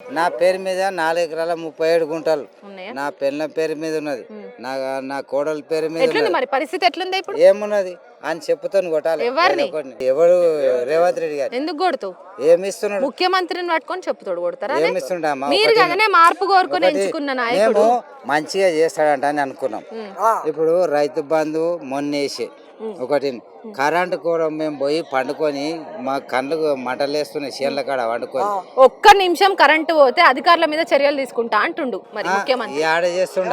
నా పేరు మీద నాలుగు ఎకరాల ముప్పై ఏడు గుంటలు. నా పిల్లల పేరు మీద ఉన్నది. నా నా కోడల పేరు మీద ఎట్లుంది ఉన్నది. మరి? పరిస్థితి ఎట్లుంది ఇప్పుడు? ఏమున్నది? అని చెప్పుతాను కొట్టాలి. ఎవరిని? ఎవడు రేవంత్ రెడ్డి గారు ఎందుకు కొడుతావు ఏమి ఇస్తున్నాడు? ముఖ్యమంత్రిని పట్టుకొని చెప్తాడు కొడతారా? అదే? ఏమి ఇస్తుండ అమ్మా మీరు ఒకటి- కదనే మార్పు కోరుకొని ఎంచుకున్న నాయకుడు. మంచిగా చేస్తాడంట అని అనుకున్నాం ఇప్పుడు రైతు బంధు మొన్నేసి. ఒకటి కరెంటు కూడా మేము పోయి పండుకొని మా కళ్ళు మంటలేస్తున్నాయి చేనుల కాడ వండుకొని. ఒక్క నిమిషం కరెంటు పోతే అధికారుల మీద చర్యలు తీసుకుంటా అంటుండు మరి ముఖ్యమంత్రి. ఆడ చేస్తుండ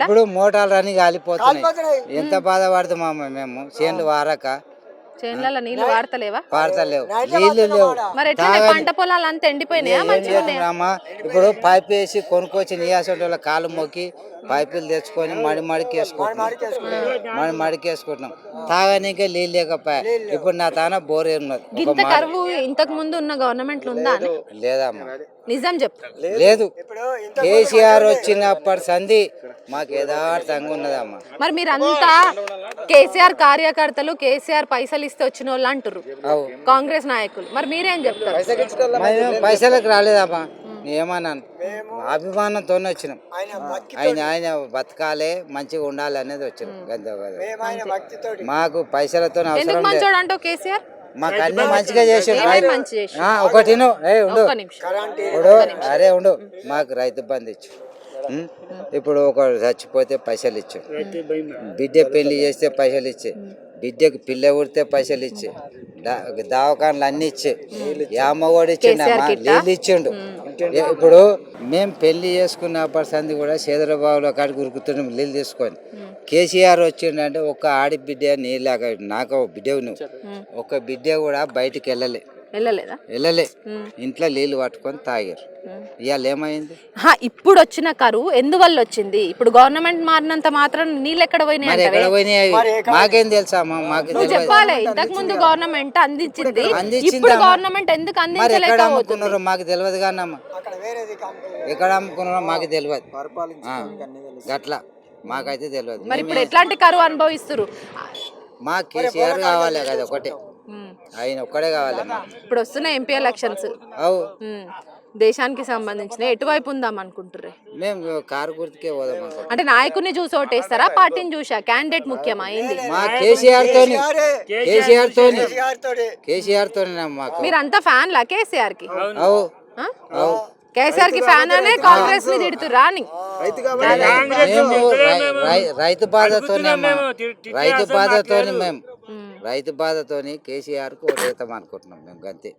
ఇప్పుడు మోటార్లు అన్ని కాలిపోతున్నాయి ఎంత బాధపడుతున్నామా మేము చేనులు వారక. చేనులలో నీళ్ళు వాడతలేవా? పారతలేవు నీళ్ళు లేవు. మరి ఎట్లా పంట పొలాలు అంతా ఎండిపోయినాయా మంచిగా ఉన్నాయా? ఇప్పుడు పైప్ వేసి కొనుక్కొచ్చి నీయాసంటి వాళ్ళ కాలు మొక్కి పైపులు తెచ్చుకొని మడి మడికి వేసుకుంటున్నాం. మడి మడికి వేసుకుంటున్నాం. తాగనీకే నీళ్ళు లేకపోయా? ఇప్పుడు నా తాన బోర్ ఉన్నది? ఒక ఇంత మా- కరువు ఇంతకు ముందు ఉన్న గవర్నమెంట్ ఉందా? అని లేదమ్మా. నిజం చెప్పు లేదు. కేసీఆర్ వచ్చినప్పటి సంధి మాకు యథార్థంగా ఉన్నదమ్మా మరి మీరంతా కేసీఆర్ కార్యకర్తలు కేసీఆర్ పైసలు ఇస్తే వచ్చిన వాళ్ళు అంటారు కాంగ్రెస్ నాయకులు. మరి మీరేం చెప్తారు? పైసలకు రాలేదమ్మా? ఏమన్నాను అభిమానంతో వచ్చినాం. ఆయన ఆయన బతకాలే మంచిగా ఉండాలి అనేది వచ్చినాం. మాకు పైసలతో అవసరం మాకు అన్ని మంచిగా చేసి ఒకటి ఉండు. ఇప్పుడు అరే ఉండు. మాకు రైతు బంధు ఇచ్చు? ఇప్పుడు ఒక చచ్చిపోతే పైసలు ఇచ్చు. బిడ్డ పెళ్ళి చేస్తే పైసలు ఇచ్చే. బిడ్డకి పిల్ల ఉడితే పైసలు ఇచ్చే. దవాఖానలు అన్ని ఇచ్చే యామవాడు ఇచ్చిండమ్మా నీళ్ళు ఇచ్చిండు. ఇప్పుడు మేము పెళ్ళి చేసుకున్నప్పటి సంది కూడా సేదరబాబులో కాడికి ఉరుకుతున్నాం నీళ్ళు తీసుకొని. కేసీఆర్ వచ్చిండంటే ఒక ఆడి బిడ్డ నీళ్ళగా నాకు బిడ్డ నువ్వు. ఒక బిడ్డ కూడా బయటికి వెళ్ళలే. వెళ్ళలేదా? వెళ్ళలే. ఇంట్లో నీళ్ళు పట్టుకొని తాగారు. ఇవాళ ఏమైంది? హా, ఇప్పుడు వచ్చిన కరువు ఎందువల్ల వచ్చింది? ఇప్పుడు గవర్నమెంట్ మారినంత మాత్రం నీళ్ళు ఎక్కడ పోయినాయి మాకేం తెలుసా మాకు చెప్పాలి ఇంతకు ముందు గవర్నమెంట్ అందించింది. ఇప్పుడు గవర్నమెంట్ ఎందుకు అమ్ముకున్నారో మాకు తెలియదు కానమ్మా ఎక్కడ అమ్ముకున్నారో మాకు తెలియదు ఆ, గట్ల. మాకైతే తెలియదు మరి ఇప్పుడు ఎట్లాంటి కరువు అనుభవిస్తున్నారు మా కేసీఆర్ కావాలి కదా ఒకటే. ఆయన ఒక్కడే కావాలి. ఇప్పుడు వస్తున్న ఎంపీ ఎలక్షన్స్. అవు. దేశానికి సంబంధించిన ఎటువైపు ఉందాం అనుకుంటుర్రే? మేము కారు గుర్తుకే పోదాం. అంటే నాయకుడిని చూసి ఓటేస్తారా? పార్టీని చూసా? క్యాండిడేట్ ముఖ్యమా? ఏంది? మా కేసీఆర్. తోని కేసీఆర్ తోని కేసీఆర్ తోని మాకు. మీరంతా ఫ్యాన్లా కేసీఆర్కి అవు. ఆ? అవు. కేసీఆర్కి ఫ్యాన్ అనే కాంగ్రెస్ని తిడుతురా అని. రైతు బాధతోనే. రైతు బాధతోని మేము. రైతు బాధతోని కేసీఆర్కు ఓటేద్దాం అనుకుంటున్నాం మేము అంతే